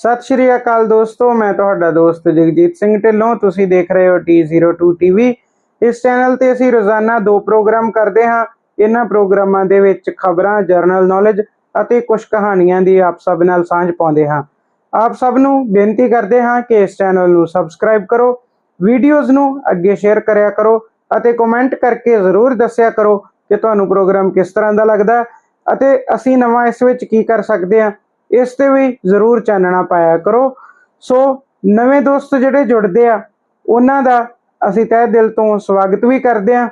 ਸਤਿ ਸ਼੍ਰੀ ਅਕਾਲ ਦੋਸਤੋ, ਮੈਂ ਤੁਹਾਡਾ ਦੋਸਤ ਜਗਜੀਤ ਸਿੰਘ ਢਿੱਲੋਂ। ਤੁਸੀਂ ਦੇਖ ਰਹੇ ਹੋ T02 TV ਇਸ ਚੈਨਲ ਤੇ ਅਸੀਂ ਰੋਜ਼ਾਨਾ ਦੋ ਪ੍ਰੋਗਰਾਮ ਕਰਦੇ ਹਾਂ। ਇਹਨਾਂ ਪ੍ਰੋਗਰਾਮਾਂ ਦੇ ਵਿੱਚ ਖਬਰਾਂ, ਜਰਨਲ ਨੌਲੇਜ ਅਤੇ ਕੁਝ ਕਹਾਣੀਆਂ ਦੀ ਆਪ ਸਭ ਨਾਲ ਸਾਂਝ ਪਾਉਂਦੇ ਹਾਂ। ਆਪ ਸਭ ਨੂੰ ਬੇਨਤੀ ਕਰਦੇ ਹਾਂ ਕਿ ਇਸ ਚੈਨਲ ਨੂੰ ਸਬਸਕ੍ਰਾਈਬ ਕਰੋ, ਵੀਡੀਓਜ਼ ਨੂੰ ਅੱਗੇ ਸ਼ੇਅਰ ਕਰਿਆ ਕਰੋ ਅਤੇ ਕਮੈਂਟ ਕਰਕੇ ਜ਼ਰੂਰ ਦੱਸਿਆ ਕਰੋ ਕਿ ਤੁਹਾਨੂੰ ਪ੍ਰੋਗਰਾਮ ਕਿਸ ਤਰ੍ਹਾਂ ਦਾ ਲੱਗਦਾ ਅਤੇ ਅਸੀਂ ਨਵਾਂ ਇਸ ਵਿੱਚ ਕੀ ਕਰ ਸਕਦੇ ਹਾਂ। ਇਸ ਤੇ ਵੀ ਜ਼ਰੂਰ ਚਾਨਣਾ ਪਾਇਆ ਕਰੋ। ਸੋ ਨਵੇਂ ਦੋਸਤ ਜਿਹੜੇ ਜੁੜਦੇ ਆ, ਉਹਨਾਂ ਦਾ ਅਸੀਂ ਤਹਿ ਦਿਲ ਤੋਂ ਸਵਾਗਤ ਵੀ ਕਰਦੇ ਆ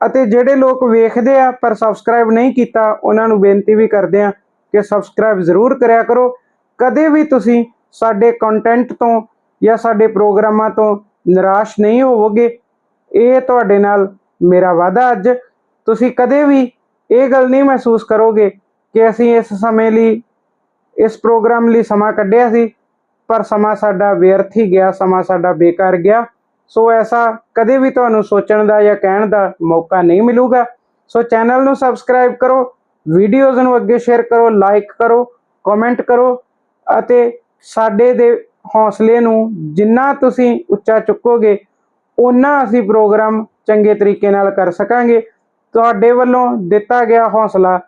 ਅਤੇ ਜਿਹੜੇ ਲੋਕ ਵੇਖਦੇ ਆ ਪਰ ਸਬਸਕ੍ਰਾਈਬ ਨਹੀਂ ਕੀਤਾ, ਉਹਨਾਂ ਨੂੰ ਬੇਨਤੀ ਵੀ ਕਰਦੇ ਆ ਕਿ ਸਬਸਕ੍ਰਾਈਬ ਜ਼ਰੂਰ ਕਰਿਆ ਕਰੋ। ਕਦੇ ਵੀ ਤੁਸੀਂ ਸਾਡੇ ਕੰਟੈਂਟ ਤੋਂ ਜਾਂ ਸਾਡੇ ਪ੍ਰੋਗਰਾਮਾਂ ਤੋਂ ਨਿਰਾਸ਼ ਨਹੀਂ ਹੋਵੋਗੇ, ਇਹ ਤੁਹਾਡੇ ਨਾਲ ਮੇਰਾ ਵਾਅਦਾ ਅੱਜ। ਤੁਸੀਂ ਕਦੇ ਵੀ ਇਹ ਗੱਲ ਨਹੀਂ ਮਹਿਸੂਸ ਕਰੋਗੇ ਕਿ ਅਸੀਂ ਇਸ ਸਮੇਂ ਲਈ ਇਸ ਪ੍ਰੋਗਰਾਮ ਲਈ ਸਮਾਂ ਕੱਢਿਆ ਸੀ, ਪਰ ਸਮਾਂ ਸਾਡਾ ਵਿਅਰਥ ਹੀ ਗਿਆ, ਸਮਾਂ ਸਾਡਾ ਬੇਕਾਰ ਗਿਆ। ਸੋ ਐਸਾ ਕਦੇ ਵੀ ਤੁਹਾਨੂੰ ਸੋਚਣ ਦਾ ਜਾਂ ਕਹਿਣ ਦਾ ਮੌਕਾ ਨਹੀਂ ਮਿਲੂਗਾ। ਸੋ ਚੈਨਲ ਨੂੰ ਸਬਸਕ੍ਰਾਈਬ ਕਰੋ, ਵੀਡੀਓਜ਼ ਨੂੰ ਅੱਗੇ ਸ਼ੇਅਰ ਕਰੋ, ਲਾਈਕ ਕਰੋ, ਕਮੈਂਟ ਕਰੋ ਅਤੇ ਸਾਡੇ ਦੇ ਹੌਸਲੇ ਨੂੰ ਜਿੰਨਾ ਤੁਸੀਂ ਉੱਚਾ ਚੁੱਕੋਗੇ ਉਹਨਾਂ ਅਸੀਂ ਪ੍ਰੋਗਰਾਮ ਚੰਗੇ ਤਰੀਕੇ ਨਾਲ ਕਰ ਸਕਾਂਗੇ। ਤੁਹਾਡੇ ਵੱਲੋਂ ਦਿੱਤਾ ਗਿਆ ਹੌਸਲਾ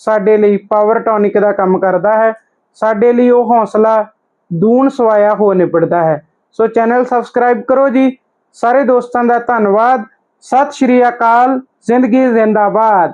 ਸਾਡੇ ਲਈ ਪਾਵਰ ਟੌਨਿਕ ਦਾ ਕੰਮ ਕਰਦਾ ਹੈ। ਸਾਡੇ ਲਈ ਉਹ ਹੌਸਲਾ ਦੂਣ ਸਵਾਇਆ ਹੋ ਨਿਬੜਦਾ ਹੈ। ਸੋ ਚੈਨਲ ਸਬਸਕ੍ਰਾਈਬ ਕਰੋ ਜੀ। ਸਾਰੇ ਦੋਸਤਾਂ ਦਾ ਧੰਨਵਾਦ। ਸਤਿ ਸ਼੍ਰੀ ਅਕਾਲ। ਜ਼ਿੰਦਗੀ ਜ਼ਿੰਦਾਬਾਦ।